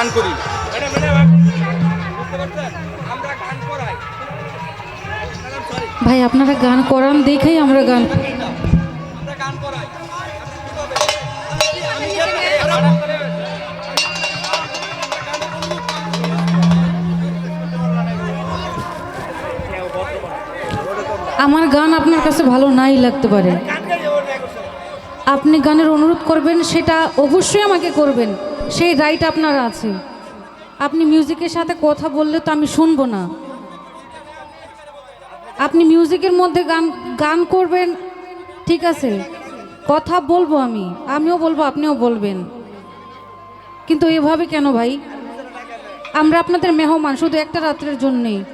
আমরা গান করি ভাই আপনারা গান করান দেখেই আমরা গান আমার গান আপনার কাছে ভালো নাই লাগতে পারে। আপনি গানের অনুরোধ করবেন সেটা অবশ্যই আমাকে করবেন। সেই রাইট আপনার আছে। আপনি মিউজিকের সাথে কথা বললে তো আমি শুনব না। আপনি মিউজিকের মধ্যে গান গান করবেন, ঠিক আছে। কথা বলব আমি, আমিও বলব, আপনিও বলবেন। কিন্তু এভাবে কেন ভাই? আমরা আপনাদের মেহমান, শুধু একটা রাত্রের জন্যেই।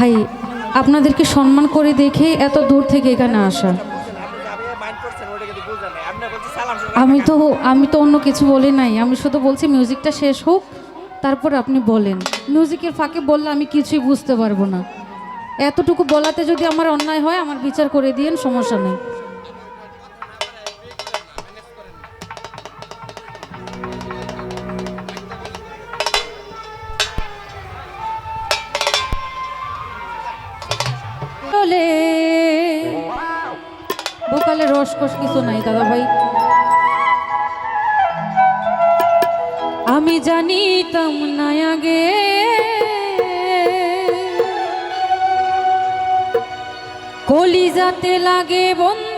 ভাই, আপনাদেরকে সম্মান করে দেখে এত দূর থেকে এখানে আসা। আমি তো আমি তো অন্য কিছু বলি নাই। আমি শুধু বলছি মিউজিকটা শেষ হোক, তারপর আপনি বলেন। মিউজিকের ফাঁকে বললে আমি কিছুই বুঝতে পারব না। এতটুকু বলাতে যদি আমার অন্যায় হয়, আমার বিচার করে দিয়েন, সমস্যা নেই। ভোকালে রসকস কিছু নাই দাদা ভাই। আমি জানিতাম না আগে। কলিজাতে লাগে বন্ধু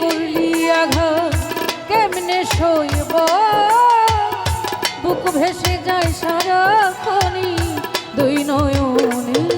করলি আঘাত কেমনে সইব? বুক ভেসে যায় সারা খনি দুই নয়নের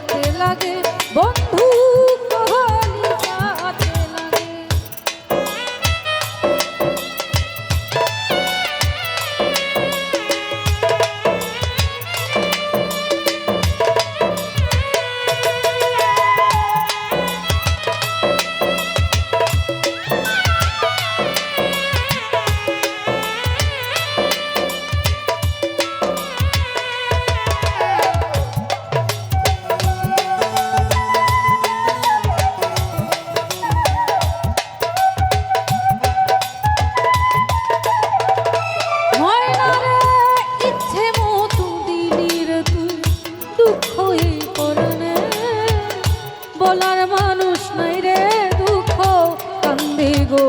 হাতে লাগে। বন্ধু মানুষ নাই রে দুঃখ কান্দি গো।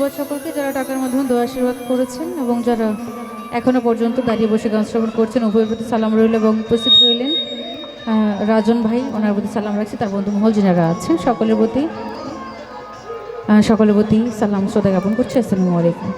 ধন্যবাদ সকলকে যারা টাকার মাধ্যমে দোয়া আশীর্বাদ করেছেন এবং যারা এখনও পর্যন্ত দাঁড়িয়ে বসে গান শ্রবণ করছেন, উভয়ের প্রতি সালাম রইল এবং উপস্থিত রইলেন রাজন ভাই, ওনার প্রতি সালাম রাখছি, তার বন্ধু মহল যারা আছেন, সকলের প্রতি সকলের প্রতি সালাম, শ্রদ্ধা জ্ঞাপন করছি। আসসালামু আলাইকুম।